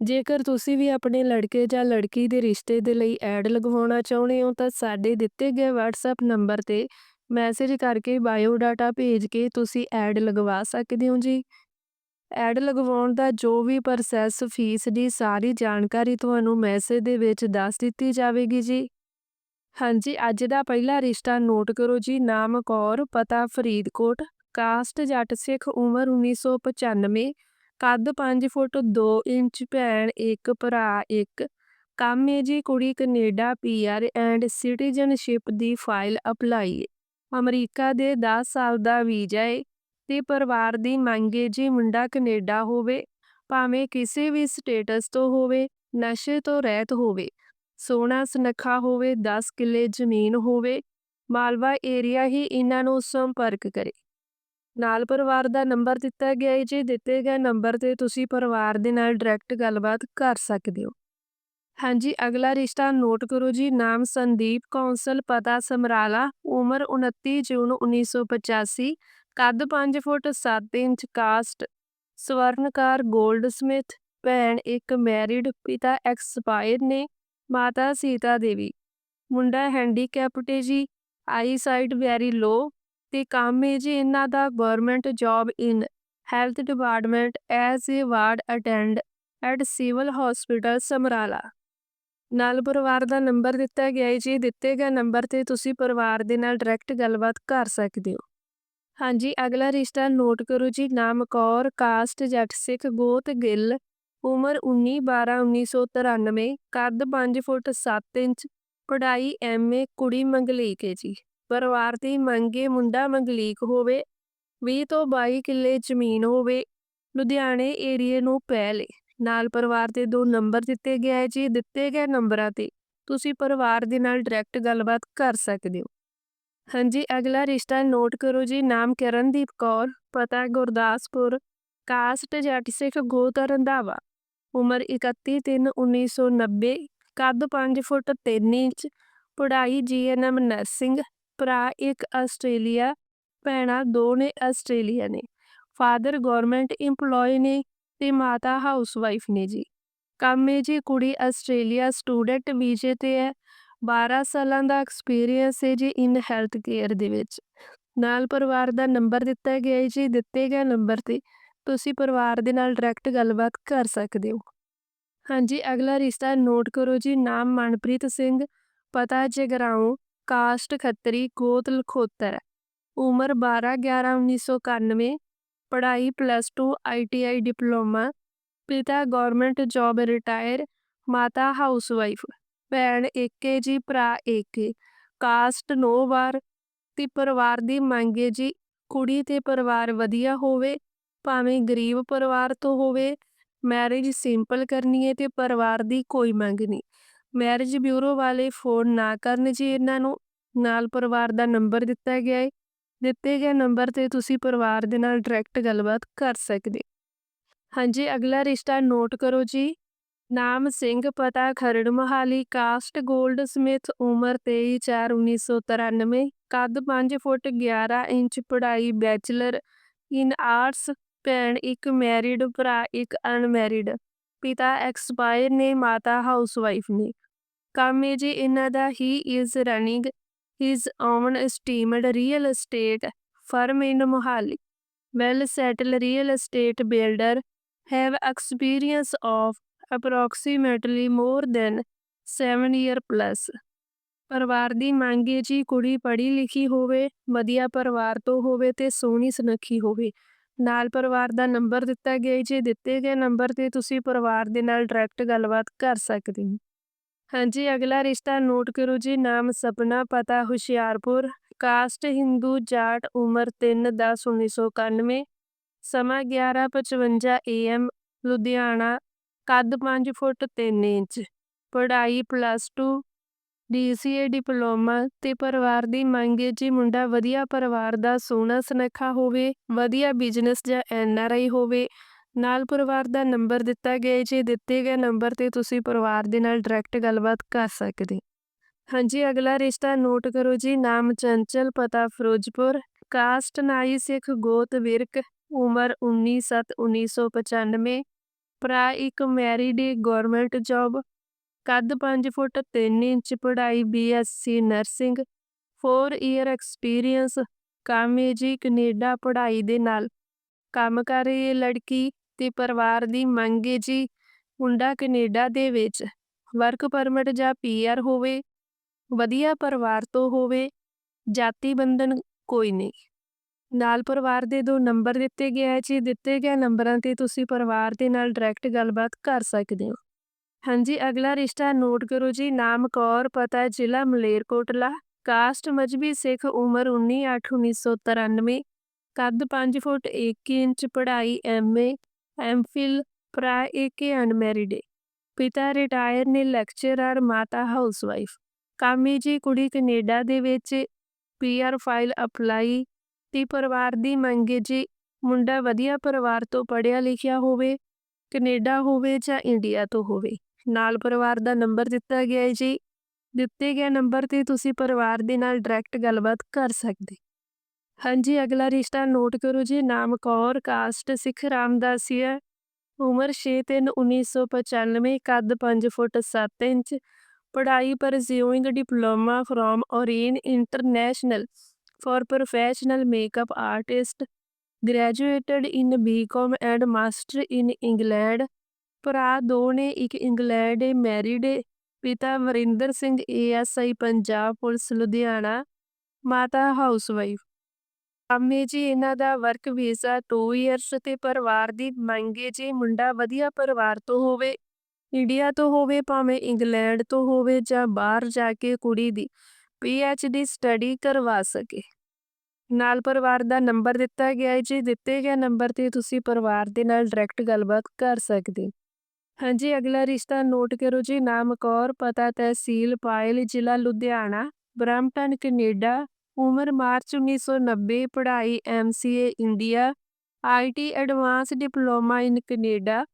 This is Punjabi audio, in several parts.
ਜੇਕਰ ਤੁਸੀਂ ਵੀ ਆਪਣੇ ਲੜਕੇ ਜਾਂ ਲੜਕੀ ਦੇ ਰਿਸ਼ਤੇ ਦੇ ਲਈ ਐਡ ਲਗਵਾਉਣਾ ਚਾਹੁੰਦੇ ਹੋ, ਤਾਂ ਸਾਡੇ ਦਿੱਤੇ ਗਏ WhatsApp ਨੰਬਰ ਤੇ ਮੈਸੇਜ ਕਰਕੇ ਬਾਇਓ ਡਾਟਾ ਭੇਜ ਕੇ ਤੁਸੀਂ ਐਡ ਲਗਵਾ ਸਕਦੇ ਹੋ ਜੀ। ਐਡ ਲਗਵਾਉਣ ਦਾ ਜੋ ਵੀ ਪ੍ਰੋਸੈਸ ਫੀਸ ਦੀ ਸਾਰੀ ਜਾਣਕਾਰੀ ਤੁਹਾਨੂੰ ਮੈਸੇਜ ਦੇ ਵਿੱਚ ਦੱਸ ਦਿੱਤੀ ਜਾਵੇਗੀ ਜੀ। ਹਾਂਜੀ, ਅੱਜ ਦਾ ਪਹਿਲਾ ਰਿਸ਼ਤਾ ਨੋਟ ਕਰੋ ਜੀ, ਨਾਮ ਕੌਰ, ਪਤਾ ਫਰੀਦਕੋਟ, ਕਾਸਟ ਜੱਟ ਸਿੱਖ, ਉਮਰ 1995 ਕੱਦ 5 ਫੁੱਟ 2 ਇੰਚ, ਭੈਣ ਇੱਕ, ਭਰਾ ਇੱਕ। ਕੰਮ ਹੈ ਜੀ ਕੁੜੀ ਕੈਨੇਡਾ ਪੀਆਰ ਐਂਡ ਸਿਟੀਜ਼ਨਸ਼ਿਪ ਦੀ ਫਾਈਲ ਅਪਲਾਈ। ਅਮਰੀਕਾ ਦੇ 10 ਸਾਲ ਦਾ ਵੀਜ਼ਾ ਏ ਤੇ ਪਰਿਵਾਰ ਦੀ ਮੰਗ ਏ ਜੀ ਮੁੰਡਾ ਕੈਨੇਡਾ ਹੋਵੇ, ਭਾਵੇਂ ਕਿਸੇ ਵੀ ਸਟੇਟਸ ਤੋਂ ਹੋਵੇ, ਨਸ਼ੇ ਤੋਂ ਰਹਿਤ ਹੋਵੇ। ਸੋਨਾ ਸੁਨੱਖਾ ਹੋਵੇ 10 ਕਿੱਲੇ ਜ਼ਮੀਨ ਹੋਵੇ, ਮਾਲਵਾ ਏਰੀਆ ਹੀ ਇਹਨਾਂ ਨੂੰ ਸੰਪਰਕ ਕਰੇ। ਨਾਲ ਪਰਿਵਾਰ ਦਾ ਨੰਬਰ ਦਿੱਤਾ ਗਿਆ ਹੈ ਜੇ ਦਿੱਤੇ ਗਏ ਨੰਬਰ ਤੇ ਤੁਸੀਂ ਪਰਿਵਾਰ ਦੇ ਨਾਲ ਡਾਇਰੈਕਟ ਗੱਲਬਾਤ ਕਰ ਸਕਦੇ ਹੋ। ਹਾਂਜੀ, ਅਗਲਾ ਰਿਸ਼ਤਾ ਨੋਟ ਕਰੋ ਜੀ, ਨਾਮ ਸੰਦੀਪ ਕੌਂਸਲ, ਪਤਾ ਸਮਰਾਲਾ, ਉਮਰ 29 ਜੂਨ 1985 ਕੱਦ 5 ਫੁੱਟ 7 ਇੰਚ, ਕਾਸਟ, ਸਵਰਨਕਾਰ ਗੋਲਡਸਮਿਥ ਭੈਣ ਇੱਕ ਮੈਰਿਡ, ਪਿਤਾ ਐਕਸਪਾਇਰ ਨੇ, ਮਾਤਾ ਸੀਤਾ ਦੇਵੀ। ਮੁੰਡਾ ਹੈਂਡੀਕੈਪਟ ਹੈ ਜੀ, ਆਈ ਸਾਈਟ ਵੈਰੀ ਲੋ ਤੇ ਕੰਮ ਹੈ ਜੀ ਇਹਨਾਂ ਦਾ government job in health department as a ward attend at civil hospital Samrala. ਨਾਲ ਪਰਿਵਾਰ ਦਾ ਨੰਬਰ ਦਿੱਤਾ ਗਿਆ ਹੈ ਜੀ ਦਿੱਤੇ ਗਏ ਨੰਬਰ ਤੇ ਤੁਸੀਂ ਪਰਿਵਾਰ ਦੇ ਨਾਲ ਡਾਇਰੈਕਟ ਗੱਲਬਾਤ ਕਰ ਸਕਦੇ ਹੋ। ਹਾਂਜੀ, ਅਗਲਾ ਰਿਸ਼ਤਾ ਨੋਟ ਕਰੋ ਜੀ, ਨਾਮ ਕੌਰ ਕਾਸਟ ਜੱਟ, ਸਿੱਖ, ਗੋਤ, ਗਿੱਲ, ਉਮਰ 19 12 1993 ਕੱਦ 5 ਫੁੱਟ 7 ਇੰਚ, ਪੜ੍ਹਾਈ ਐਮਏ ਕੁੜੀ ਮੰਗਲੀਕ ਹੈ ਜੀ। ਪਰਿਵਾਰ ਦੀ ਮੰਗੇ ਮੁੰਡਾ ਮੰਗਲੀਕ ਹੋਵੇ 20 ਤੋਂ 22 ਕਿੱਲੇ ਜ਼ਮੀਨ ਹੋਵੇ, ਲੁਧਿਆਣੇ ਏਰੀਏ ਨੂੰ ਪਹਿਲੇ ਨਾਲ ਪਰਿਵਾਰ ਦੇ ਦੋ ਨੰਬਰ ਦਿੱਤੇ ਗਏ ਹੈ ਜੀ, ਦਿੱਤੇ ਗਏ ਨੰਬਰਾਂ ਤੇ ਤੁਸੀਂ ਪਰਿਵਾਰ ਦੇ ਨਾਲ ਡਾਇਰੈਕਟ ਗੱਲਬਾਤ ਕਰ ਸਕਦੇ ਹੋ। ਹਾਂਜੀ, ਅਗਲਾ ਰਿਸ਼ਤਾ ਨੋਟ ਕਰੋ ਜੀ, ਨਾਮ ਕਰਨਦੀਪ ਕੌਰ, ਪਤਾ ਗੁਰਦਾਸਪੁਰ, ਕਾਸਟ ਜੱਟ ਸਿੱਖ ਗੋਤ ਰੰਧਾਵਾ, ਉਮਰ 31 3 1990 ਕੱਦ 5 ਫੁੱਟ 3 ਇੰਚ, ਪੜ੍ਹਾਈ ਜੀਐਨਐਮ ਨਰਸਿੰਗ ਭਰਾ ਇੱਕ ਆਸਟ੍ਰੇਲੀਆ, ਭੈਣਾਂ ਦੋ ਨੇ ਆਸਟ੍ਰੇਲੀਆ ਨੇ। ਫਾਦਰ ਗਵਰਨਮੈਂਟ EMPLOYE ਨੇ ਤੇ ਮਾਤਾ ਹਾਊਸਵਾਈਫ ਨੇ ਜੀ। ਕੰਮ ਹੈ ਜੀ ਕੁੜੀ ਆਸਟ੍ਰੇਲੀਆ ਸਟੂਡੈਂਟ ਵੀਜ਼ੇ ਤੇ ਹੈ। 12 ਸਾਲਾਂ ਦਾ ਐਕਸਪੀਰੀਅੰਸ ਹੈ ਜੀ ਇਨ ਹੈਲਥ ਕੇਅਰ ਦੇ ਵਿੱਚ। ਨਾਲ ਪਰਿਵਾਰ ਦਾ ਨੰਬਰ ਦਿੱਤਾ ਗਿਆ ਹੈ ਜੀ, ਦਿੱਤੇ ਗਏ ਨੰਬਰ ਤੇ। ਤੁਸੀਂ ਪਰਿਵਾਰ ਦੇ ਨਾਲ ਡਾਇਰੈਕਟ ਗੱਲਬਾਤ ਕਰ ਸਕਦੇ ਹੋ। ਹਾਂਜੀ, ਅਗਲਾ ਰਿਸ਼ਤਾ ਨੋਟ ਕਰੋ ਜੀ, ਨਾਮ ਮਨਪ੍ਰੀਤ ਸਿੰਘ, ਪਤਾ ਜਗਰਾਉਂ। ਕਾਸਟ ਖੱਤਰੀ ਗੋਤ ਲਖੋਤਰ। ਉਮਰ 12 11 1991 ਪੜ੍ਹਾਈ ਪਲੱਸ 2 ਆਈਟੀਆਈ ਡਿਪਲੋਮਾ। ਪਿਤਾ ਗਵਰਨਮੈਂਟ ਜੌਬ ਰਿਟਾਇਰ ਮਾਤਾ ਹਾਊਸਵਾਈਫ ਭੈਣ ਏਕੇ ਜੀ, ਭਰਾ ਏਕੇ। ਕਾਸਟ ਨੋ ਵਾਰ। ਤੇ ਪਰਿਵਾਰ ਦੀ ਮੰਗ ਮੰਗੇ ਜੀ, ਕੁੜੀ ਤੇ ਪਰਿਵਾਰ ਵਧੀਆ ਹੋਵੇ, ਭਾਵੇਂ ਗਰੀਬ ਪਰਿਵਾਰ ਤੋਂ ਹੋਵੇ। ਮੈਰਿਜ ਸਿੰਪਲ ਕਰਨੀ ਹੈ ਤੇ ਪਰਿਵਾਰ ਦੀ ਕੋਈ ਮੰਗ ਨਹੀਂ। ਮੈਰਿਜ ਬਿਊਰੋ ਵਾਲੇ ਫੋਨ ਨਾ ਕਰਨ ਜੀ ਇਹਨਾਂ ਨੂੰ ਨਾਲ ਪਰਿਵਾਰ ਦਾ ਨੰਬਰ ਦਿੱਤਾ ਗਿਆ ਹੈ ਦਿੱਤੇ ਗਏ ਨੰਬਰ ਤੇ ਤੁਸੀਂ ਪਰਿਵਾਰ ਦੇ ਨਾਲ ਡਾਇਰੈਕਟ ਗੱਲਬਾਤ ਕਰ ਸਕਦੇ ਹਾਂਜੀ, ਅਗਲਾ ਰਿਸ਼ਤਾ ਨੋਟ ਕਰੋ ਜੀ। ਨਾਮ ਸਿੰਘ, ਪਤਾ Kharar Mohali caste goldsmith ਉਮਰ 23 4 1993 ਕੱਦ 5 ਫੁੱਟ 11 ਇੰਚ, ਪੜ੍ਹਾਈ ਬੈਚਲਰ ਇਨ ਆਰਟਸ ਭੈਣ ਇੱਕ ਮੈਰਿਡ ਭਰਾ ਇੱਕ ਅਨਮੈਰਿਡ ਪਿਤਾ ਐਕਸਪਾਇਰ ਨੇ ਮਾਤਾ ਹਾਊਸਵਾਈਫ ਨੇ ਕੰਮ ਇਹ ਜੀ ਇਹਨਾਂ ਦਾ ਹੀ is running his own esteemed real estate firm in Mohali well settled real estate builder have experience of approximately more than 7 year plus ਪਰਿਵਾਰ ਦੀ ਮੰਗ ਹੈ ਜੀ ਕੁੜੀ ਪੜ੍ਹੀ ਲਿਖੀ ਹੋਵੇ ਵਧੀਆ ਪਰਿਵਾਰ ਤੋਂ ਹੋਵੇ ਤੇ ਸੋਹਣੀ ਸੁਨੱਖੀ ਹੋਵੇ ਨਾਲ ਪਰਿਵਾਰ ਦਾ ਨੰਬਰ ਦਿੱਤਾ ਗਿਆ ਜੇ ਦਿੱਤੇ ਗਏ ਨੰਬਰ ਤੇ ਤੁਸੀਂ ਪਰਿਵਾਰ ਦੇ ਨਾਲ ਡਾਇਰੈਕਟ ਗੱਲਬਾਤ ਕਰ ਸਕਦੇ ਹੋ। ਹਾਂਜੀ, ਅਗਲਾ ਰਿਸ਼ਤਾ ਨੋਟ ਕਰੋ ਜੀ। ਨਾਮ ਸਪਨਾ, ਪਤਾ ਹੁਸ਼ਿਆਰਪੁਰ। ਕਾਸਟ ਹਿੰਦੂ, ਜਾਟ, ਉਮਰ 3 10 1991 ਸਮਾਂ 11:55 AM ਲੁਧਿਆਣਾ। ਕੱਦ 5 ਫੁੱਟ 3 ਇੰਚ। ਪੜ੍ਹਾਈ ਪਲੱਸ 2 ਡੀਸੀਏ ਡਿਪਲੋਮਾ ਤੇ ਪਰਿਵਾਰ ਦੀ ਮੰਗ ਹੈ ਜੀ ਮੁੰਡਾ ਵਧੀਆ ਪਰਿਵਾਰ ਦਾ ਸੋਹਣਾ ਸੁਨੱਖਾ ਹੋਵੇ, ਵਧੀਆ ਬਿਜ਼ਨਸ ਜਾਂ ਐਨਆਰਆਈ ਹੋਵੇ, ਨਾਲ ਪਰਿਵਾਰ ਦਾ ਨੰਬਰ ਦਿੱਤਾ ਗਿਆ ਹੈ, ਜੀ ਦਿੱਤੇ ਗਏ ਨੰਬਰ ਤੇ ਤੁਸੀਂ ਪਰਿਵਾਰ ਦੇ ਨਾਲ ਡਾਇਰੈਕਟ ਗੱਲਬਾਤ ਕਰ ਸਕਦੇ। ਹਾਂਜੀ, ਅਗਲਾ ਰਿਸ਼ਤਾ ਨੋਟ ਕਰੋ ਜੀ, ਨਾਮ ਚੰਚਲ, ਪਤਾ ਫਿਰੋਜ਼ਪੁਰ, ਕਾਸਟ ਨਾਈ ਸਿੱਖ ਗੋਤ ਵਿਰਕ, ਉਮਰ 19/7/1995 ਭਰਾ ਇੱਕ ਮੈਰਿਡ ਗਵਰਨਮੈਂਟ ਜੌਬ ਕੱਦ 5 ਫੁੱਟ 3 ਇੰਚ ਪੜ੍ਹਾਈ ਬੀਐਸਸੀ ਨਰਸਿੰਗ 4 ਈਅਰ ਐਕਸਪੀਰੀਅੰਸ ਕੰਮ ਹੈ ਜੀ ਕੈਨੇਡਾ ਪੜ੍ਹਾਈ ਦੇ ਨਾਲ। ਕੰਮ ਕਰ ਰਹੀ ਹੈ ਲੜਕੀ ਤੇ ਪਰਿਵਾਰ ਦੀ ਮੰਗ ਹੈ ਜੀ ਮੁੰਡਾ ਕੈਨੇਡਾ ਦੇ ਵਿੱਚ। ਵਰਕ ਪਰਮਿਟ ਜਾਂ ਪੀਆਰ ਹੋਵੇ, ਵਧੀਆ ਪਰਿਵਾਰ ਤੋਂ ਹੋਵੇ, ਜਾਤੀ ਬੰਧਨ ਕੋਈ ਨਹੀਂ। ਨਾਲ ਪਰਿਵਾਰ ਦੇ ਦੋ ਨੰਬਰ ਦਿੱਤੇ ਗਏ ਹੈ ਜੀ, ਦਿੱਤੇ ਗਏ ਨੰਬਰਾਂ ਤੇ ਤੁਸੀਂ ਪਰਿਵਾਰ ਦੇ ਨਾਲ ਡਾਇਰੈਕਟ ਗੱਲਬਾਤ ਕਰ ਸਕਦੇ ਹੋ। ਹਾਂਜੀ, ਅਗਲਾ ਰਿਸ਼ਤਾ ਨੋਟ ਕਰੋ ਜੀ, ਨਾਮ ਕੌਰ, ਪਤਾ ਜ਼ਿਲ੍ਹਾ ਮਲੇਰਕੋਟਲਾ, ਕਾਸਟ ਮਜਬੀ ਸਿੱਖ ਉਮਰ 19/8/1993 ਕੱਦ 5 ਫੁੱਟ 1 ਇੰਚ, ਪੜ੍ਹਾਈ ਐਮਏ ਐਮਫਿਲ ਭਰਾ ਇੱਕ ਅਨਮੈਰਿਡ ਪਿਤਾ ਰਿਟਾਇਰ ਨੇ ਲੈਕਚਰਰ, ਮਾਤਾ ਹਾਊਸਵਾਈਫ। ਕਾਮੀ ਜੀ, ਕੁੜੀ ਕੈਨੇਡਾ ਦੇ ਵਿੱਚ ਪੀਆਰ ਫਾਈਲ ਅਪਲਾਈ ਤੇ ਪਰਿਵਾਰ ਦੀ ਮੰਗ ਜੀ, ਮੁੰਡਾ ਵਧੀਆ ਪਰਿਵਾਰ ਤੋਂ ਪੜ੍ਹਿਆ ਲਿਖਿਆ ਹੋਵੇ, ਕੈਨੇਡਾ ਹੋਵੇ ਜਾਂ ਇੰਡੀਆ ਤੋਂ ਹੋਵੇ। ਨਾਲ ਪਰਿਵਾਰ ਦਾ ਨੰਬਰ ਦਿੱਤਾ ਗਿਆ ਹੈ ਜੀ। ਦਿੱਤੇ ਗਏ ਨੰਬਰ ਤੇ ਤੁਸੀਂ ਪਰਿਵਾਰ ਦੇ ਨਾਲ ਡਾਇਰੈਕਟ ਗੱਲਬਾਤ ਕਰ ਸਕਦੇ। ਹਾਂਜੀ, ਅਗਲਾ ਰਿਸ਼ਤਾ ਨੋਟ ਕਰੋ ਜੀ। ਨਾਮ ਕੌਰ, ਕਾਸਟ ਸਿੱਖ ਰਾਮਦਾਸੀ ਹੈ ਉਮਰ 6/3/1995 ਕੱਦ 5 ਫੁੱਟ 7 ਇੰਚ। ਪੜ੍ਹਾਈ pursuing diploma from Orane International for professional makeup artist graduated in BCom and master in England ਭਰਾ ਦੋ ਨੇ ਇੱਕ ਇੰਗਲੈਂਡ ਏ, ਮੈਰਿਡ ਏ। ਪਿਤਾ ਵਰਿੰਦਰ ਸਿੰਘ ਏਐਸਆਈ ਪੰਜਾਬ ਪੁਲਿਸ, ਲੁਧਿਆਣਾ। ਮਾਤਾ ਹਾਊਸਵਾਈਫ। ਅੰਮੇ ਜੀ, ਇਹਨਾਂ ਦਾ ਵਰਕ ਵੀਜ਼ਾ 2 ਇਅਰਸ ਤੇ ਪਰਿਵਾਰ ਦੀ ਮੰਗ ਹੈ ਜੀ ਮੁੰਡਾ ਵਧੀਆ ਪਰਿਵਾਰ ਤੋਂ ਹੋਵੇ, ਇੰਡੀਆ ਤੋਂ ਹੋਵੇ, ਭਾਵੇਂ ਇੰਗਲੈਂਡ ਤੋਂ ਹੋਵੇ ਜਾਂ ਬਾਹਰ ਜਾ ਕੇ ਕੁੜੀ ਦੀ ਪੀਐਚਡੀ ਸਟੱਡੀ ਕਰਵਾ ਸਕੇ। ਨਾਲ ਪਰਿਵਾਰ ਦਾ ਨੰਬਰ ਦਿੱਤਾ ਗਿਆ ਹੈ ਜੀ ਦਿੱਤੇ ਗਏ ਨੰਬਰ ਤੇ ਤੁਸੀਂ ਪਰਿਵਾਰ ਦੇ ਨਾਲ ਡਾਇਰੈਕਟ ਗੱਲਬਾਤ ਕਰ ਸਕਦੇ ਹਾਂਜੀ, ਅਗਲਾ ਰਿਸ਼ਤਾ ਨੋਟ ਕਰੋ ਜੀ, ਨਾਮ ਕੌਰ, ਪਤਾ ਤਹਿਸੀਲ ਪਾਇਲ, ਜ਼ਿਲ੍ਹਾ ਲੁਧਿਆਣਾ ਬ੍ਰੈਂਪਟਨ ਕੈਨੇਡਾ, ਉਮਰ ਮਾਰਚ 1990 ਪੜ੍ਹਾਈ MCA India IT advance, diploma in Canada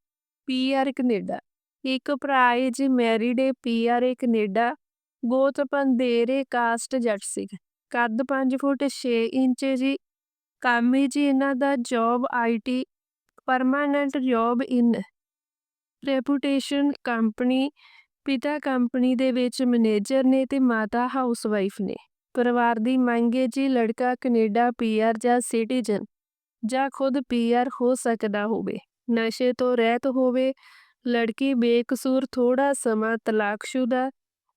PR Canada. ਇੱਕ ਭਰਾ ਹੈ ਜੀ, ਮੈਰਿਡ ਹੈ ਪੀਆਰ ਹੈ ਕੈਨੇਡਾ, ਗੋਤ ਪੰਦੇਰੇ ਕਾਸਟ ਜੱਟ ਸਿੰਘ ਕੱਦ 5 ਫੁੱਟ 6 ਇੰਚ ਜੀ। ਕੰਮ ਹੈ ਜੀ, ਇਹਨਾਂ ਦਾ job IT permanent job in reputation company ਪਿਤਾ ਕੰਪਨੀ ਦੇ ਵਿੱਚ ਮੈਨੇਜਰ ਨੇ ਤੇ ਮਾਤਾ ਹਾਊਸਵਾਈਫ ਨੇ। ਪਰਿਵਾਰ ਦੀ ਮੰਗ ਹੈ ਜੀ ਲੜਕਾ ਕੈਨੇਡਾ ਪੀਆਰ ਜਾਂ ਸਿਟੀਜ਼ਨ ਜਾਂ ਖੁਦ ਪੀਆਰ ਹੋ ਸਕਦਾ ਹੋਵੇ। ਨਸ਼ੇ ਤੋਂ ਰਹਿਤ ਹੋਵੇ, ਲੜਕੀ ਬੇਕਸੂਰ ਥੋੜਾ ਸਮਾਂ ਤਲਾਕਸ਼ੁਦਾ,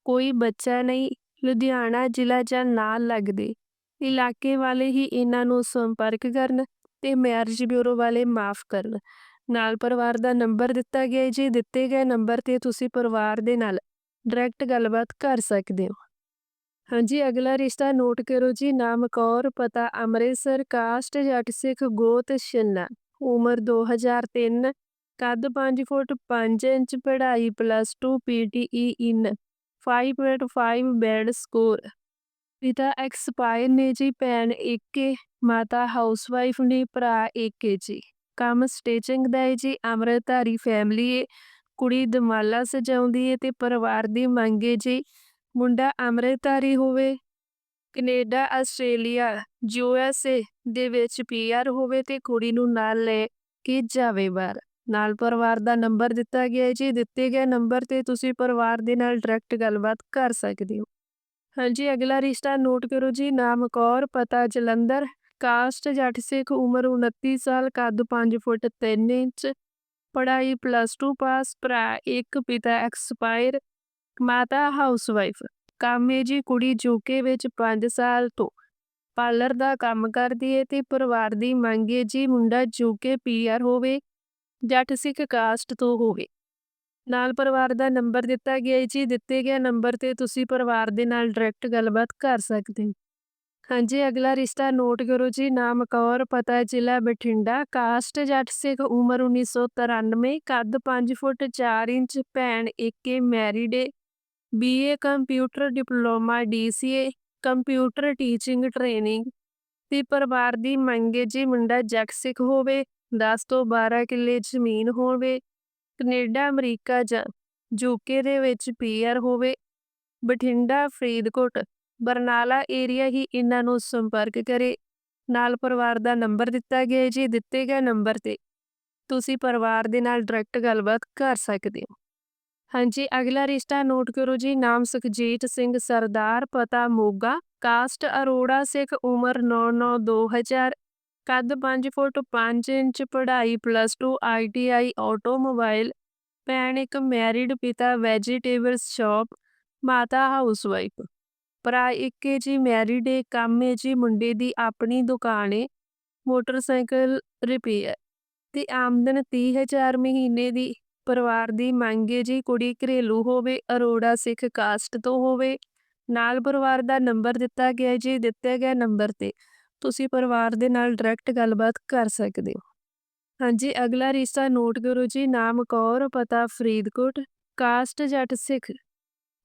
ਕੋਈ ਬੱਚਾ ਨਹੀਂ, ਲੁਧਿਆਣਾ ਜ਼ਿਲ੍ਹਾ ਜਾਂ ਨਾਲ ਲੱਗਦੇ ਇਲਾਕੇ ਵਾਲੇ ਹੀ ਇਹਨਾਂ ਨੂੰ ਸੰਪਰਕ ਕਰਨ ਤੇ ਮੈਰਿਜ ਬਿਊਰੋ ਵਾਲੇ ਮਾਫ ਕਰਨ। ਨਾਲ ਪਰਿਵਾਰ ਦਾ ਨੰਬਰ ਦਿੱਤਾ ਗਿਆ ਜੀ ਦਿੱਤੇ ਗਏ ਨੰਬਰ ਤੇ ਤੁਸੀਂ ਪਰਿਵਾਰ ਦੇ ਨਾਲ ਡਾਇਰੈਕਟ ਗੱਲਬਾਤ ਕਰ ਸਕਦੇ ਹੋ। ਹਾਂਜੀ, ਅਗਲਾ ਰਿਸ਼ਤਾ ਨੋਟ ਕਰੋ ਜੀ। ਨਾਮ ਕੌਰ, ਪਤਾ ਅੰਮ੍ਰਿਤਸਰ, ਕਾਸਟ, ਜੱਟ ਸਿੱਖ, ਗੋਤ, ਛੰਨਾ। ਉਮਰ 2003 ਕੱਦ 5 ਫੁੱਟ 5 ਇੰਚ, ਪੜ੍ਹਾਈ plus 2 PTE in 5.5 band score ਪਿਤਾ ਐਕਸਪਾਇਰ ਨੇ ਜੀ, ਭੈਣ ਏਕੇ ਮਾਤਾ ਹਾਊਸਵਾਈਫ ਨੇ, ਭਰਾ ਏਕੇ ਜੀ। ਕੰਮ ਸਟਿਚਿੰਗ ਦਾ ਹੈ ਜੀ ਅਮਰਤਾਰੀ ਫੈਮਿਲੀ ਏ, ਕੁੜੀ ਦਮਾਲਾ ਸਜਾਉਂਦੀ ਹੈ ਤੇ ਪਰਿਵਾਰ ਦੀ ਮੰਗ ਏ ਜੀ, ਮੁੰਡਾ ਅਮਰਤਾਰੀ ਹੋਵੇ, ਕੈਨੇਡਾ, ਆਸਟ੍ਰੇਲੀਆ ਏ ਦੇ ਵਿੱਚ ਪੀਆਰ ਹੋਵੇ ਤੇ ਕੁੜੀ ਨੂੰ ਨਾਲ ਲੈ ਕੇ ਜਾਵੇ ਬਾਹਰ। ਨਾਲ ਪਰਿਵਾਰ ਦਾ ਨੰਬਰ ਦਿੱਤਾ ਗਿਆ ਹੈ ਜੀ, ਦਿੱਤੇ ਗਏ ਨੰਬਰ ਤੇ ਤੁਸੀਂ ਪਰਿਵਾਰ ਦੇ ਨਾਲ ਡਾਇਰੈਕਟ ਗੱਲਬਾਤ ਕਰ ਸਕਦੇ ਹੋ। ਹਾਂਜੀ, ਅਗਲਾ ਰਿਸ਼ਤਾ ਨੋਟ ਕਰੋ ਜੀ, ਨਾਮ ਕੌਰ, ਪਤਾ ਜਲੰਧਰ। ਕਾਸਟ ਜੱਟ ਸਿੱਖ ਉਮਰ 29 ਸਾਲ, ਕੱਦ 5 ਫੁੱਟ ਤਿੰਨ ਇੰਚ, ਪੜ੍ਹਾਈ ਪਲੱਸ 2 ਪਾਸ ਭਰਾ ਇੱਕ, ਪਿਤਾ ਐਕਸਪਾਇਰ ਮਾਤਾ ਹਾਊਸਵਾਈਫ ਕੰਮ ਹੈ ਜੀ ਕੁੜੀ ਜੂਕੇ ਵਿੱਚ 5 ਸਾਲ ਤੋਂ। ਪਾਰਲਰ ਦਾ ਕੰਮ ਕਰਦੀ ਹੈ ਤੇ ਪਰਿਵਾਰ ਦੀ ਮੰਗ ਹੈ ਜੀ ਮੁੰਡਾ ਜੂਕੇ ਪੀਆਰ ਹੋਵੇ ਜੱਟ ਸਿੱਖ ਕਾਸਟ ਤੋਂ ਹੋਵੇ। ਨਾਲ ਪਰਿਵਾਰ ਦਾ ਨੰਬਰ ਦਿੱਤਾ ਗਿਆ ਹੈ ਜੀ, ਦਿੱਤੇ ਗਿਆ ਨੰਬਰ ਤੇ ਤੁਸੀਂ ਪਰਿਵਾਰ ਦੇ ਨਾਲ ਡਾਇਰੈਕਟ ਗੱਲਬਾਤ ਕਰ ਸਕਦੇ ਹੋ। ਹਾਂਜੀ, ਅਗਲਾ ਰਿਸ਼ਤਾ ਨੋਟ ਕਰੋ ਜੀ, ਨਾਮ ਕੌਰ, ਪਤਾ ਜ਼ਿਲ੍ਹਾ ਬਠਿੰਡਾ, ਕਾਸਟ ਜੱਟ ਸਿੱਖ, ਉਮਰ 1993 ਕੱਦ 5 ਫੁੱਟ 4 ਇੰਚ, ਭੈਣ ਏਕੇ ਮੈਰਿਡ ਏ BA computer diploma DCA computer teaching training ਤੇ ਪਰਿਵਾਰ ਦੀ ਮੰਗੇ ਜੀ, ਮੁੰਡਾ ਜੱਟ ਸਿੱਖ ਹੋਵੇ 10 ਤੋਂ 12 ਕਿੱਲੇ ਜ਼ਮੀਨ ਹੋਵੇ, ਕੈਨੇਡਾ, ਅਮਰੀਕਾ ਜਾਂ ਯੂਕੇ ਦੇ ਵਿੱਚ ਪੀਆਰ ਹੋਵੇ, ਬਠਿੰਡਾ, ਫਰੀਦਕੋਟ। ਬਰਨਾਲਾ ਏਰੀਆ ਹੀ ਇਹਨਾਂ ਨੂੰ ਸੰਪਰਕ ਕਰੇ। ਨਾਲ ਪਰਿਵਾਰ ਦਾ ਨੰਬਰ ਦਿੱਤਾ ਗਿਆ ਹੈ। ਜੀ ਦਿੱਤੇ ਗਏ ਨੰਬਰ ਤੇ ਤੁਸੀਂ ਪਰਿਵਾਰ ਦੇ ਨਾਲ ਡਾਇਰੈਕਟ ਗੱਲਬਾਤ ਕਰ ਸਕਦੇ ਹੋ। ਹਾਂਜੀ, ਅਗਲਾ ਰਿਸ਼ਤਾ ਨੋਟ ਕਰੋ ਜੀ। ਨਾਮ ਸੁਖਜੀਤ ਸਿੰਘ, ਸਰਦਾਰ ਪਤਾ ਮੋਗਾ ਕਾਸਟ ਅਰੋੜਾ ਸਿੱਖ, ਉਮਰ 99-2000 ਕੱਦ 5 ਫੁੱਟ 5 ਇੰਚ, ਪੜ੍ਹਾਈ ਪਲੱਸ 2 ਆਈਟੀਆਈ ਆਟੋਮੋਬਾਈਲ ਭੈਣ ਇੱਕ ਮੈਰਿਡ ਪਿਤਾ ਵੈਜੀਟੇਬਲ ਸ਼ਾਪ ਮਾਤਾ ਹਾਊਸਵਾਈਫ ਭਰਾ ਇੱਕ ਏ ਜੀ ਮੈਰਿਡ ਏ, ਕੰਮ ਏ ਜੀ ਮੁੰਡੇ ਦੀ ਆਪਣੀ ਦੁਕਾਨ ਏ, ਮੋਟਰਸਾਈਕਲ ਰਿਪੇਅਰ ਤੇ ਆਮਦਨ 30000 ਮਹੀਨੇ ਦੀ, ਪਰਿਵਾਰ ਦੀ ਮੰਗ ਏ ਜੀ ਕੁੜੀ ਘਰੇਲੂ ਹੋਵੇ, ਅਰੋੜਾ ਸਿੱਖ ਕਾਸਟ ਤੋਂ ਹੋਵੇ, ਨਾਲ ਪਰਿਵਾਰ ਦਾ ਨੰਬਰ ਦਿੱਤਾ ਗਿਆ ਜੀ, ਦਿੱਤੇ ਗਏ ਨੰਬਰ ਤੇ, ਤੁਸੀਂ ਪਰਿਵਾਰ ਦੇ ਨਾਲ ਡਾਇਰੈਕਟ ਗੱਲਬਾਤ ਕਰ ਸਕਦੇ ਹੋ। ਹਾਂਜੀ, ਅਗਲਾ ਰਿਸ਼ਤਾ ਨੋਟ ਕਰੋ ਜੀ, ਨਾਮ ਕੌਰ, ਪਤਾ ਫਰੀਦਕੋਟ, ਕਾਸਟ ਜੱਟ ਸਿੱਖ।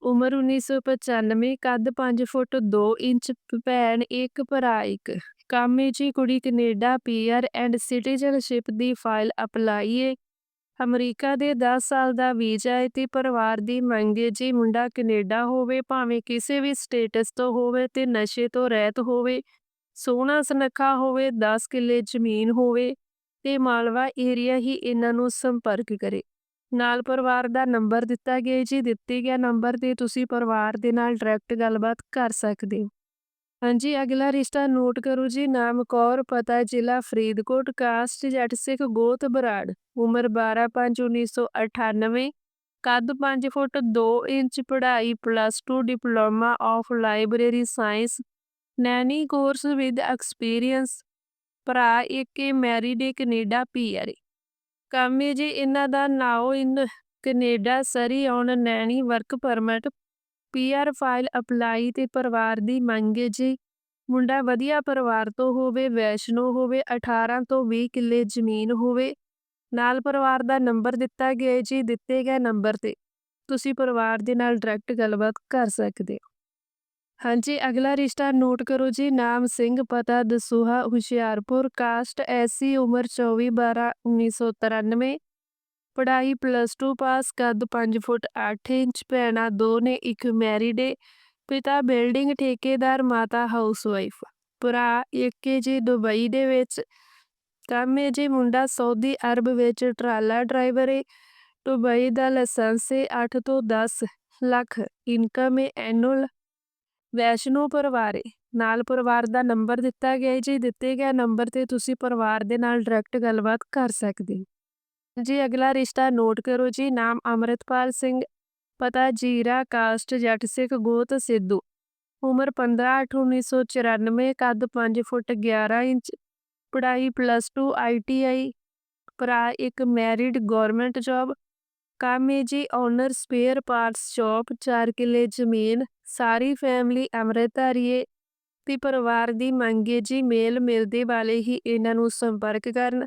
ਉਮਰ 1995 ਕੱਦ 5 ਫੁੱਟ 2 ਇੰਚ ਭੈਣ ਇੱਕ ਭਰਾ ਇੱਕ। ਕੰਮ ਹੈ ਜੀ ਕੁੜੀ ਕੈਨੇਡਾ, ਪੀਆਰ ਐਂਡ ਸਿਟੀਜ਼ਨਸ਼ਿਪ ਦੀ ਫਾਈਲ ਅਪਲਾਈਏ ਅਮਰੀਕਾ ਦੇ 10 ਸਾਲ ਦਾ ਵੀਜ਼ਾ ਹੈ ਤੇ ਪਰਿਵਾਰ ਦੀ ਮੰਗ ਹੈ ਜੀ ਮੁੰਡਾ ਕੈਨੇਡਾ ਹੋਵੇ, ਭਾਵੇਂ ਕਿਸੇ ਵੀ ਸਟੇਟਸ ਤੋਂ ਹੋਵੇ ਤੇ ਨਸ਼ੇ ਤੋਂ ਰਹਿਤ ਹੋਵੇ, ਸੋਹਣਾ ਸੁਨੱਖਾ ਹੋਵੇ 10 ਕਿੱਲੇ ਜ਼ਮੀਨ ਹੋਵੇ ਤੇ ਮਾਲਵਾ ਏਰੀਆ ਹੀ ਇਹਨਾਂ ਨੂੰ ਸੰਪਰਕ ਕਰੇ। ਨਾਲ ਪਰਿਵਾਰ ਦਾ ਨੰਬਰ ਦਿੱਤਾ ਗਿਆ ਹੈ ਜੀ, ਦਿੱਤੇ ਗਿਆ ਨੰਬਰ ਤੇ ਤੁਸੀਂ ਪਰਿਵਾਰ ਦੇ ਨਾਲ ਡਾਇਰੈਕਟ ਗੱਲਬਾਤ ਕਰ ਸਕਦੇ ਹੋ। ਹਾਂਜੀ, ਅਗਲਾ ਰਿਸ਼ਤਾ ਨੋਟ ਕਰੋ ਜੀ, ਨਾਮ ਕੌਰ, ਪਤਾ ਜ਼ਿਲ੍ਹਾ ਫਰੀਦਕੋਟ ਕਾਸਟ ਜੱਟ ਸਿੱਖ ਗੋਤ ਬਰਾੜ, ਉਮਰ 12/5/1998 ਕੱਦ 5 ਫੁੱਟ 2 ਇੰਚ, ਪੜ੍ਹਾਈ plus 2 diploma of library science nanny course with experience ਭਰਾ ਇੱਕ ਮੈਰਿਡ ਏ ਕੈਨੇਡਾ ਪੀਆਰ ਕੰਮ ਹੈ ਜੀ, ਇਹਨਾਂ ਦਾ now in Canada, Surrey on nanny, work permit, PR file apply ਤੇ ਪਰਿਵਾਰ ਦੀ ਮੰਗ ਹੈ ਜੀ। ਮੁੰਡਾ ਵਧੀਆ ਪਰਿਵਾਰ ਤੋਂ ਹੋਵੇ, ਵੈਸ਼ਨੋ ਹੋਵੇ 18 ਤੋਂ 20 ਕਿੱਲੇ ਜ਼ਮੀਨ ਹੋਵੇ, ਨਾਲ ਪਰਿਵਾਰ ਦਾ ਨੰਬਰ ਦਿੱਤਾ ਗਿਆ ਜੀ, ਦਿੱਤੇ ਗਏ ਨੰਬਰ ਤੇ। ਤੁਸੀਂ ਪਰਿਵਾਰ ਦੇ ਨਾਲ ਡਾਇਰੈਕਟ ਗੱਲਬਾਤ ਕਰ ਸਕਦੇ ਹੋ। ਹਾਂਜੀ, ਅਗਲਾ ਰਿਸ਼ਤਾ ਨੋਟ ਕਰੋ ਜੀ, ਨਾਮ ਸਿੰਘ, ਪਤਾ ਦਸੂਹਾ, ਹੁਸ਼ਿਆਰਪੁਰ, ਕਾਸਟ, ਐਸੀ ਉਮਰ 24 12 1993 ਪੜ੍ਹਾਈ ਪਲੱਸ 2 ਪਾਸ, ਕੱਦ 5 ਫੁੱਟ 8 ਇੰਚ, ਭੈਣਾਂ ਦੋ ਨੇ, ਇੱਕ ਮੈਰਿਡ ਏ। ਪਿਤਾ ਬਿਲਡਿੰਗ ਠੇਕੇਦਾਰ, ਮਾਤਾ ਹਾਊਸਵਾਈਫ। ਭਰਾ ਇੱਕ ਜੀ, ਦੁਬਈ ਦੇ ਵਿੱਚ। ਕੰਮ ਏ ਜੀ, ਮੁੰਡਾ ਸਾਊਦੀ ਅਰਬ ਵਿੱਚ ਟਰਾਲਾ ਡਰਾਈਵਰ ਏ। ਦੁਬਈ ਦਾ ਲਾਇਸੈਂਸ ਏ 8 ਤੋਂ 10 ਲੱਖ। ਇਨਕਮ ਏ ਐਨੂਅਲ। ਵੈਸ਼ਨੋ ਪਰਿਵਾਰ ਏ ਨਾਲ ਪਰਿਵਾਰ ਦਾ ਨੰਬਰ ਦਿੱਤਾ ਗਿਆ ਹੈ। ਜੀ ਦਿੱਤੇ ਗਏ ਨੰਬਰ ਤੇ ਤੁਸੀਂ ਪਰਿਵਾਰ ਦੇ ਨਾਲ ਡਾਇਰੈਕਟ ਗੱਲਬਾਤ ਕਰ ਸਕਦੇ ਹੋ। ਜੀ, ਅਗਲਾ ਰਿਸ਼ਤਾ ਨੋਟ ਕਰੋ ਜੀ। ਨਾਮ ਅਮਰਿਤਪਾਲ ਸਿੰਘ, ਪਤਾ ਜੀਰਾ, ਕਾਸਟ, ਜੱਟ ਸਿੱਖ, ਗੋਤ, ਸਿੱਧੂ। ਉਮਰ 15/8/1994 ਕੱਦ 5 ਫੁੱਟ 11 ਇੰਚ, ਪੜ੍ਹਾਈ ਪਲੱਸ 2 ਆਈਟੀਆਈ ਭਰਾ ਇੱਕ ਮੈਰਿਡ ਗਵਰਨਮੈਂਟ ਜੌਬ ਕੰਮ ਹੈ ਜੀ ਓਨਰ ਸਪੇਅਰ ਪਾਰਟਸ ਸ਼ਾਪ 4 ਕਿੱਲੇ ਜ਼ਮੀਨ, ਸਾਰੀ ਫੈਮਿਲੀ ਅੰਮ੍ਰਿਤਧਾਰੀਏ ਏ ਤੇ ਪਰਿਵਾਰ ਦੀ ਮੰਗੇ ਜੀ ਮੇਲ ਮਿਲਦੇ ਵਾਲੇ ਹੀ ਇਹਨਾਂ ਨੂੰ ਸੰਪਰਕ ਕਰਨ।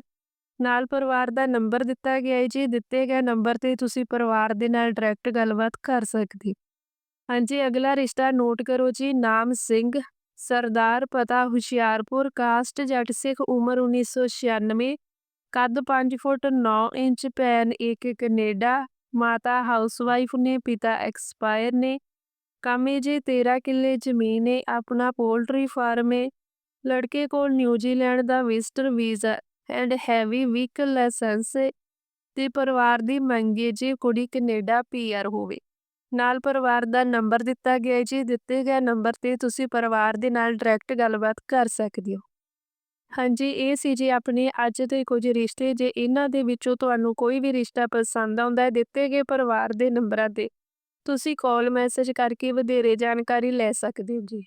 ਨਾਲ ਪਰਿਵਾਰ ਦਾ ਨੰਬਰ ਦਿੱਤਾ ਗਿਆ ਹੈ ਜੀ, ਦਿੱਤੇ ਗਏ ਨੰਬਰ ਤੇ ਤੁਸੀਂ ਪਰਿਵਾਰ ਦੇ ਨਾਲ ਡਾਇਰੈਕਟ ਗੱਲਬਾਤ ਕਰ ਸਕਦੇ। ਹਾਂਜੀ, ਅਗਲਾ ਰਿਸ਼ਤਾ ਨੋਟ ਕਰੋ ਜੀ, ਨਾਮ ਸਿੰਘ, ਸਰਦਾਰ, ਪਤਾ ਹੁਸ਼ਿਆਰਪੁਰ ਕਾਸਟ ਜੱਟ ਸਿੱਖ, ਉਮਰ 1996 ਕੱਦ 5 ਫੁੱਟ 9 ਇੰਚ ਭੈਣ ਇੱਕ ਕੈਨੇਡਾ ਮਾਤਾ ਹਾਊਸਵਾਈਫ ਨੇ, ਪਿਤਾ ਐਕਸਪਾਇਰ ਨੇ। ਕੰਮ ਹੈ ਜੀ 13 ਕਿੱਲੇ ਜ਼ਮੀਨ ਹੈ ਆਪਣਾ ਪੋਲਟਰੀ ਫਾਰਮ ਹੈ ਲੜਕੇ ਕੋਲ New Zealand the visitor visa and heavy vehicle licence ਹੈ ਤੇ ਪਰਿਵਾਰ ਦੀ ਮੰਗ ਜੇ ਜੀ ਕੁੜੀ ਕੈਨੇਡਾ ਪੀਆਰ ਹੋਵੇ। ਨਾਲ ਪਰਿਵਾਰ ਦਾ ਨੰਬਰ ਦਿੱਤਾ ਗਿਆ ਜੀ ਦਿੱਤੇ ਗਏ ਨੰਬਰ ਤੇ ਤੁਸੀਂ ਪਰਿਵਾਰ ਦੇ ਨਾਲ ਡਾਇਰੈਕਟ ਗੱਲਬਾਤ ਕਰ ਸਕਦੇ ਹੋ। ਹਾਂਜੀ, ਇਹ ਸੀ ਜੀ ਆਪਣੇ ਅੱਜ ਦੇ ਕੁਝ ਰਿਸ਼ਤੇ, ਜੇ ਇਹਨਾਂ ਦੇ ਵਿੱਚੋਂ ਤੁਹਾਨੂੰ ਕੋਈ ਵੀ ਰਿਸ਼ਤਾ ਪਸੰਦ ਆਉਂਦਾ ਹੈ, ਦਿੱਤੇ ਗਏ ਪਰਿਵਾਰ ਦੇ ਨੰਬਰਾਂ ਤੇ, ਤੁਸੀਂ ਕਾਲ ਮੈਸੇਜ ਕਰਕੇ ਵਧੇਰੇ ਜਾਣਕਾਰੀ ਲੈ ਸਕਦੇ ਹੋ ਜੀ।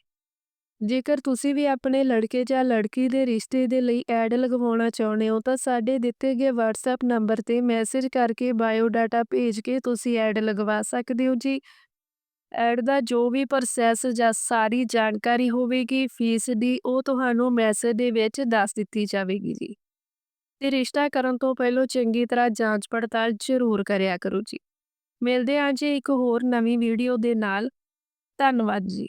ਜੇਕਰ ਤੁਸੀਂ ਵੀ ਆਪਣੇ ਲੜਕੇ ਜਾਂ ਲੜਕੀ ਦੇ ਰਿਸ਼ਤੇ ਦੇ ਲਈ ਐਡ ਲਗਵਾਉਣਾ ਚਾਹੁੰਦੇ ਹੋ, ਤਾਂ ਸਾਡੇ ਦਿੱਤੇ ਗਏ WhatsApp ਨੰਬਰ ਤੇ ਮੈਸੇਜ ਕਰਕੇ ਬਾਇਓ ਡਾਟਾ ਭੇਜ ਕੇ ਤੁਸੀਂ ਐਡ ਲਗਵਾ ਸਕਦੇ ਹੋ ਜੀ। ਐਡ ਦਾ ਜੋ ਵੀ ਪ੍ਰੋਸੈਸ ਜਾਂ ਸਾਰੀ ਜਾਣਕਾਰੀ ਹੋਵੇਗੀ ਫੀਸ ਦੀ, ਉਹ ਤੁਹਾਨੂੰ ਮੈਸੇਜ ਦੇ ਵਿੱਚ ਦੱਸ ਦਿੱਤੀ ਜਾਵੇਗੀ ਜੀ। ਤੇ ਰਿਸ਼ਤਾ ਕਰਨ ਤੋਂ ਪਹਿਲਾਂ ਚੰਗੀ ਤਰ੍ਹਾਂ ਜਾਂਚ ਪੜਤਾਲ ਜ਼ਰੂਰ ਕਰਿਆ ਕਰੋ ਜੀ। ਮਿਲਦੇ ਹਾਂ ਜੀ ਇੱਕ ਹੋਰ ਨਵੀਂ ਵੀਡੀਓ ਦੇ ਨਾਲ। ਧੰਨਵਾਦ ਜੀ।